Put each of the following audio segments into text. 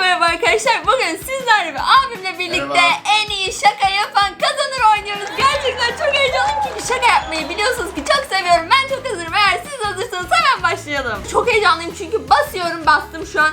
merhaba arkadaşlar. Bugün sizlerle ve abimle birlikte Merhaba. en iyi şaka yapan kazanır oynuyoruz. Gerçekten çok heyecanlıyım çünkü şaka yapmayı biliyorsunuz ki çok seviyorum. Ben çok hazırım. Eğer siz hazırsanız hemen başlayalım. Çok heyecanlıyım çünkü basıyorum bastım şu an.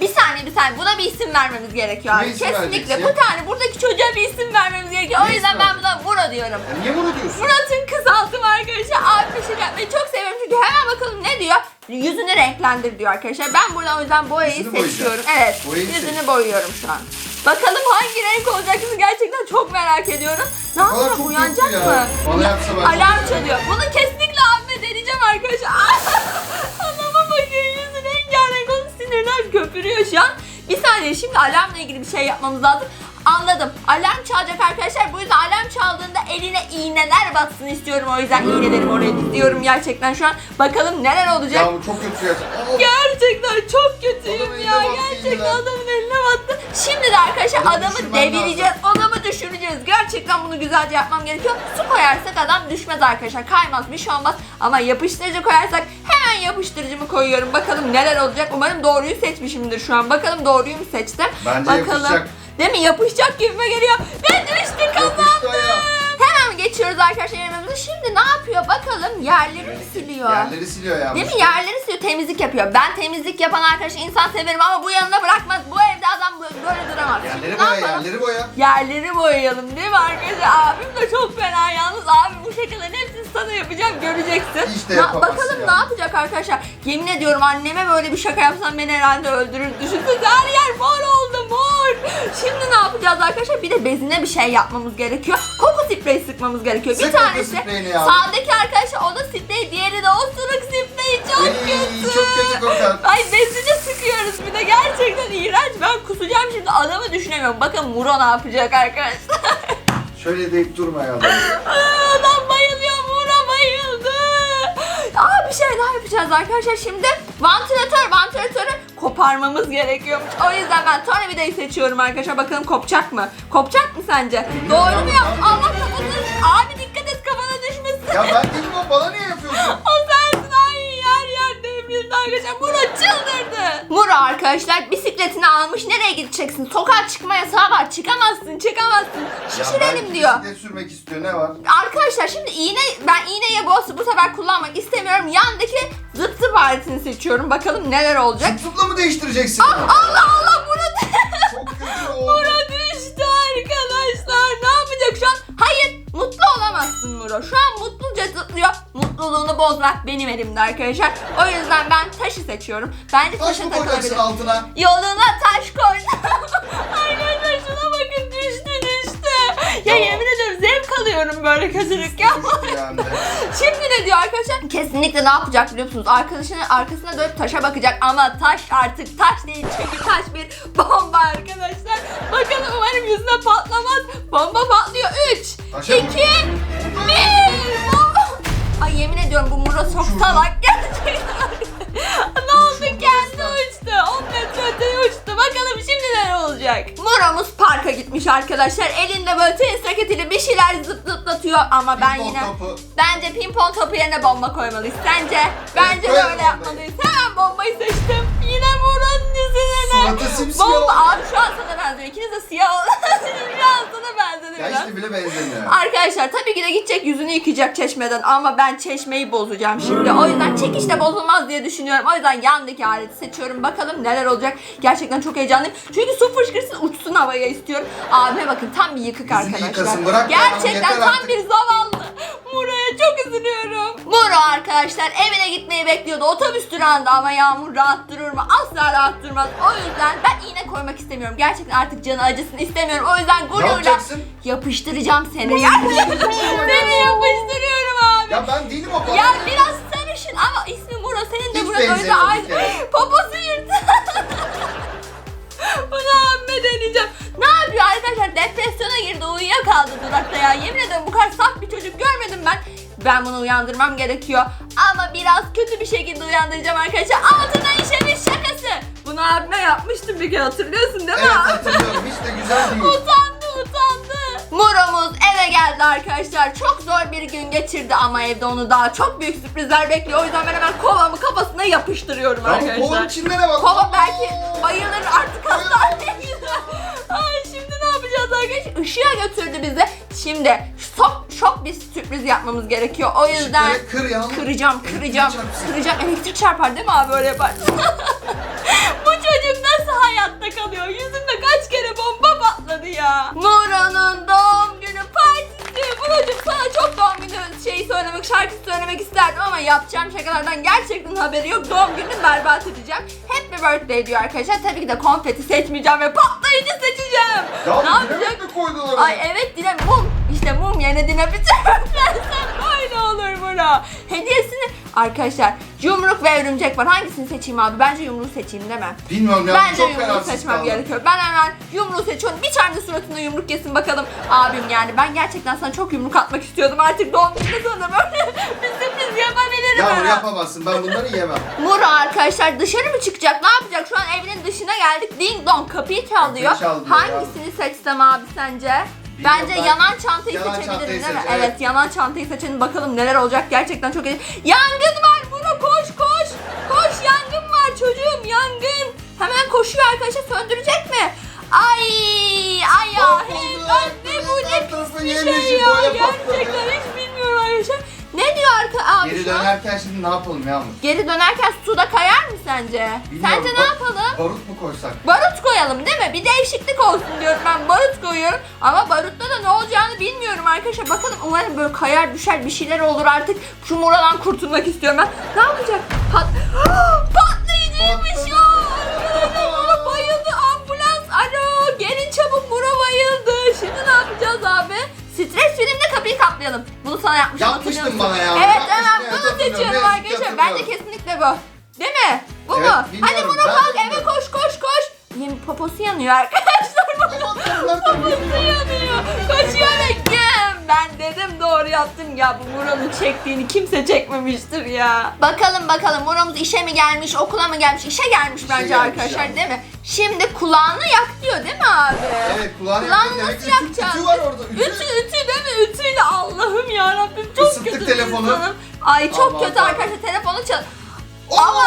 Bir saniye bir saniye buna bir isim vermemiz gerekiyor Ne abi. isim Kesinlikle vereceksin? bu tane buradaki çocuğa bir isim vermemiz gerekiyor. O Ne yüzden isim ben buna Muro diyorum. Ya niye bunu diyorsun? Murat'ın kısaltım arkadaşlar. Abi şaka yapmayı çok seviyorum çünkü hemen bakalım ne diyor? Yüzünü renklendir diyor arkadaşlar. Ben buradan o yüzden boyayı Yüzünü seçiyorum. Evet. Boyayı yüzünü seç. boyuyorum şu an. Bakalım hangi renk olacak sizi gerçekten çok merak ediyorum. Ne kadar yapacak çok uyanacak ya. mı? Bana Ya, yapsa ben Alarm çalıyor. Bunu kesinlikle abime deneyeceğim arkadaşlar. Köpürüyor şu an. Bir saniye şimdi alarmla ilgili bir şey yapmamız lazım. Anladım. Alarm çalacak arkadaşlar. Bu yüzden alarm çaldığında eline iğneler batsın istiyorum. O yüzden iğnelerimi oraya diziyorum gerçekten şu an. Bakalım neler olacak. Ya bu çok kötü ya. Gerçekten çok kötüyüm ya. Gerçekten iğneler. adamın eline battı. Şimdi de arkadaşlar Adamı adamı devireceğiz. Adamı düşüreceğiz. Gerçekten bunu güzelce yapmam gerekiyor. Su koyarsak adam düşmez arkadaşlar. Kaymaz bir şey olmaz. Ama yapıştırıcı koyarsak hemen yapıştırıcımı koyuyorum. Bakalım neler olacak. Umarım doğruyu seçmişimdir şu an. Bakalım doğruyu mu seçtim? Bence Bakalım. yapışacak. Değil mi? Yapışacak gibime geliyor. Ve düştü Yapıştı kazandım. ayağa. Geçiyoruz arkadaşlar yerimize. Şimdi ne yapıyor bakalım? Yerleri siliyor. Yerleri siliyor ya. Değil mi? Yerleri siliyor, temizlik yapıyor. Ben temizlik yapan arkadaş insan severim ama bu yanına bırakmaz. Bu evde adam böyle, duramaz. Yerleri Şimdi ne boya, yapalım? yerleri boya. Yerleri boyayalım değil mi arkadaşlar? Abim de çok fena yalnız. Abi bu şakaların hepsini sana yapacağım göreceksin. Hiç de Na- yapamazsın bakalım ya. ne yapacak arkadaşlar. Yemin ediyorum anneme böyle bir şaka yapsam beni herhalde öldürür. Düşünsene her yer mor oldu. Şimdi ne yapacağız arkadaşlar? Bir de bezine bir şey yapmamız gerekiyor. Koku spreyi sıkmamız gerekiyor. Sık bir koku tanesi spreyini ya. sağdaki arkadaşlar o da sprey, diğeri de osuruk spreyi. Çok Ey, kötü. çok kötü kokar. Ay bezini sıkıyoruz bir de gerçekten iğrenç. Ben kusacağım şimdi adamı düşünemiyorum. Bakın Muro ne yapacak arkadaşlar. Şöyle deyip durma ya. Aa, Adam bayılıyor Muro bayıldı. Aa bir şey daha yapacağız arkadaşlar şimdi. Vantilatör vantilatörü koparmamız gerekiyormuş. O yüzden ben tornavidayı seçiyorum arkadaşlar. Bakalım kopacak mı? Kopacak mı sence? Doğru mu yaptın? Allah kafasını. Abi dikkat et kafana düşmesin. Ya ben değilim o bana niye yapıyorsun? O sensin ay yer yer devrildi arkadaşlar. Muro çıldırdı. Muro arkadaşlar bisikletini almış. Nereye gideceksin? Sokağa çıkma yasağı var. Çıkamazsın çıkamazsın. Şişirelim diyor. bisiklet sürmek istiyor ne var? Arkadaşlar şimdi iğne ben iğneye bu, bu sefer kullanmak istemiyorum. Yandaki zıp zıp aletini seçiyorum. Bakalım neler olacak. Zıp zıpla mı değiştireceksin? Ah, Allah Allah Muro Çok kötü oldu. Muro düştü arkadaşlar. Ne yapacak şu an? Hayır mutlu olamazsın Muro. Şu an mutluca zıplıyor. Mutluluğunu bozmak benim elimde arkadaşlar. O yüzden ben taşı seçiyorum. Bence Taş taşa mı koyacaksın takılabilir. altına? Yoluna taş koy. arkadaşlar şuna bakın düştü düştü. Ya, Ya. yemin ederim zevk alıyorum böyle kötülük yapmak. Düştü yani. Şimdi ne diyor arkadaşlar? Kesinlikle ne yapacak biliyor musunuz? Arkadaşının arkasına dönüp taşa bakacak ama taş artık taş değil çünkü taş bir bomba arkadaşlar. Bakalım umarım yüzüne patlamaz. Bomba patlıyor. 3, Taşa 2, 1. Bomba. Ay yemin ediyorum bu Muro çok salak gerçekten. ne oldu kendi uçtu. 10 metre öteye uçtu. Bakalım şimdi ne olacak? Muro'muz parka gitmiş arkadaşlar. Elinde böyle tenis raketiyle bir şeyler zıp zıplatıyor ama ben Pimpon yine... topu. Bence pimpon topu yerine bomba koymalıyız. Sence? Bence koyalım böyle bombayı. yapmalıyız. Hemen bombayı seçtim. Yine Murat'ın yüzüne. Suratı simsiyah oldu. Bomba. Abi şu an sana benziyor. İkiniz de siyah oldu. şu an sana bile benzemiyor. Arkadaşlar tabii ki de gidecek yüzünü yıkayacak çeşmeden ama ben çeşmeyi bozacağım şimdi. O yüzden çekişte bozulmaz diye düşünüyorum. O yüzden yandaki aleti seçiyorum. Bakalım neler olacak. Gerçekten çok heyecanlıyım. Çünkü su fışkırsın uçsun havaya istiyorum. Abime bakın tam bir yıkık arkadaşlar. yıkasın, bırak ya, Gerçekten yeter tam artık. bir zavallı. Muro'ya çok üzülüyorum. Muro arkadaşlar evine gitmeyi bekliyordu. Otobüs durağında ama Yağmur rahat durur mu? Asla rahat durmaz. O yüzden ben iğne koymak istemiyorum. Gerçekten artık canı acısın istemiyorum. O yüzden gururla yapacaksın? yapıştıracağım seni. Gerçekten seni yapıştırıyorum abi. Ya ben değilim o bana. Ya biraz sarışın ama ismi Muro. Senin de Hiç burada böyle benzemiyor ben. Bunu uyandırmam gerekiyor. Ama biraz kötü bir şekilde uyandıracağım arkadaşlar. Altına işemiş şakası. Bunu abime yapmıştım bir kere hatırlıyorsun değil mi? Evet hatırlıyorum hiç de güzel değil. Utandı utandı. Muromuz eve geldi arkadaşlar. Çok zor bir gün geçirdi ama evde onu daha çok büyük sürprizler bekliyor. O yüzden ben hemen kovamı kafasına yapıştırıyorum Ya arkadaşlar. kolun içinde ne var? Kova belki bayılır artık hastaneye gider. Ay şimdi ne yapacağız arkadaşlar? Işığa götürdü bizi. Şimdi şok bir sürpriz yapmamız gerekiyor. O yüzden Işıkları kır ya. kıracağım, kıracağım, çarpsın. kıracağım. Elektrik çarpar değil mi abi öyle yapar? Bu çocuk nasıl hayatta kalıyor? Yüzünde kaç kere bomba patladı ya. Mura'nın doğum günü partisi. Muracığım sana çok doğum günü şeyi söylemek, şarkı söylemek isterdim ama yapacağım şakalardan gerçekten haberi yok. Doğum gününü berbat edeceğim. Happy birthday diyor arkadaşlar. Tabii ki de konfeti seçmeyeceğim ve patlayıcı seçeceğim. Ya ne yapacak? mi koydular? Ay evet dile mum. İşte mum yerine dinamit üflersen böyle olur Mura. Hediyesini arkadaşlar yumruk ve örümcek var. Hangisini seçeyim abi? Bence yumruğu seçeyim değil mi? Bilmiyorum ya. Bence çok yumruğu kararsız seçmem kaldım. gerekiyor. Ben hemen yumruğu seçiyorum. Bir tane suratına yumruk yesin bakalım. Abim yani ben gerçekten sana çok yumruk atmak istiyordum. Artık doğum gününde sana böyle bir sürpriz yapabilirim. Yavrum ha. yapamazsın ben bunları yemem. Mura arkadaşlar dışarı mı çıkacak? Ne yapacak? Şu an evinin dışına geldik. Ding dong kapıyı çalıyor. Çalıyor ya. Hangisini seçsem abi sence? Bilmiyorum, Bence ben- yanan çantayı Yanan seçebiliriz çantayı değil mi? seç, Evet. evet. yanan çantayı seçelim bakalım neler olacak gerçekten çok iyi. Yangın var Mura koş koş. Koş yangın var çocuğum yangın. Hemen koşuyor arkadaşlar söndürecek mi? Ay ay ya ben ne bu ne pis bir şey ya gerçekten hiç Geri dönerken şimdi ne yapalım Yağmur? Geri dönerken suda kayar mı sence? Bilmiyorum, Sence ne yapalım? Barut mu koysak? Barut koyalım değil mi? Bir değişiklik olsun diyorum ben barut koyuyorum. Ama barutta da ne olacağını bilmiyorum arkadaşlar. Bakalım umarım böyle kayar düşer bir şeyler olur artık. Şu muradan kurtulmak istiyorum ben. Ne yapacak? Pat Patlayıcıymış Patladı. Sana yapmıştım. Yapmıştın hatırlıyor musun? bana ya. Evet Yapmıştın, evet bunu hatırlıyorum. seçiyorum Evet, arkadaşlar. Bence hatırlıyorum. kesinlikle bu. Değil mi? Bu Evet, mu? Hadi bilmiyorum. Mura Ben kalk de eve bilmiyorum. koş koş koş. Yeni poposu yanıyor arkadaşlar. Poposu yanıyor. Koşuyor ve güm. Ben dedim doğru yaptım ya bu Mura'nın çektiğini kimse çekmemiştir ya. Bakalım bakalım Mura'mız işe mi gelmiş okula mı gelmiş? İşe gelmiş bence gelmiş arkadaşlar ya. değil mi? Şimdi kulağını yak diyor değil mi abi? Evet kulağını Kulağını nasıl ütü, yapacağız? ütü var orada. Ütü. Ütü ütü değil mi? Ütüyle Allah'ım ya Rabbim çok Isıttık kötü telefonu. insanım. Ay çok Aman kötü Tanrım. arkadaşlar telefonu çal. Oo!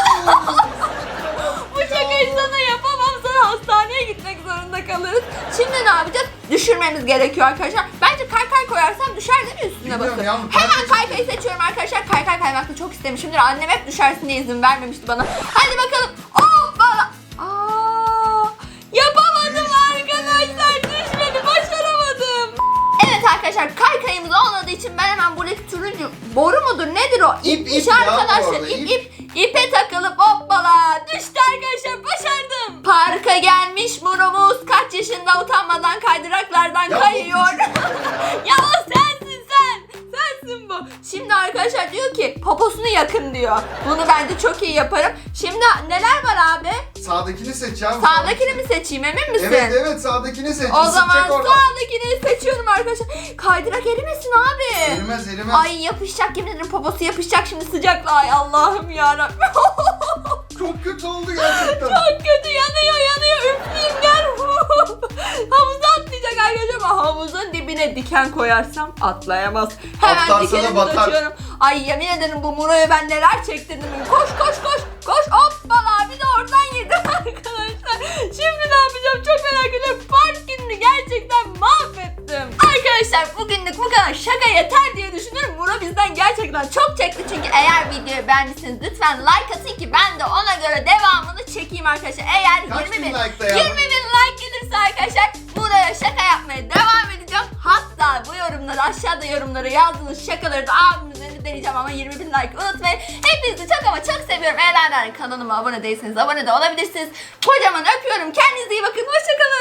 Bu şakayı sana yapamam. Sana hastaneye gitmek zorunda kalırız. Şimdi ne yapacağız? Düşürmemiz gerekiyor arkadaşlar. Bence kaykay koyarsam düşer değil mi üstüne yavrum, Hemen kaykay kaykayı seçiyorum arkadaşlar. Kaykay kaymakta çok istemişimdir. Annem hep düşersin diye izin vermemişti bana. Hadi bakalım. Arkadaşlar kaykayımız olmadığı için ben hemen buradaki turuncu boru mudur nedir o? İp, ip ya arkadaşlar. orada, ip, ip. ip. İpe takılıp hoppala düştü arkadaşlar başardım. Parka gelmiş Murumuz kaç yaşında utanmadan kaydıraklardan Ya kayıyor. küçük- ya. Sensin bu. Şimdi arkadaşlar diyor ki poposunu yakın diyor. Bunu bence çok iyi yaparım. Şimdi neler var abi? Sağdakini seç ya. Sağdakini mi seçeyim emin misin? Evet evet sağdakini seç. O zaman sağdakini seçiyorum arkadaşlar. Kaydırak erimesin abi. Erimez erimez. Ay yapışacak yemin ederim poposu yapışacak şimdi sıcakla ay Allah'ım yarabbim. Çok kötü oldu gerçekten. Çok kötü yanıyor yanıyor arkadaşlar ama havuzun dibine diken koyarsam atlayamaz. Hemen Atlarsa da dikenimi batar. Ay yemin ederim bu Muro'ya ben neler çektirdim. Koş koş koş koş hoppala bir de oradan yedim arkadaşlar. Şimdi ne yapacağım çok merak ediyorum. Park gününü gerçekten mahvettim. Arkadaşlar bugünlük bu kadar şaka yeter diye düşünüyorum. Muro bizden gerçekten çok çekti. Çünkü eğer videoyu beğendiyseniz lütfen like atın ki ben de ona göre devamını çekeyim arkadaşlar. Eğer Kaç 20 bin ya? Yorumlara yazdığınız şakaları da abimizle deneyeceğim ama 20 bin like unutmayın. Hepinizi çok ama çok seviyorum. Hala kanalıma abone değilseniz abone de olabilirsiniz. Kocaman öpüyorum. Kendinize iyi bakın. Hoşçakalın.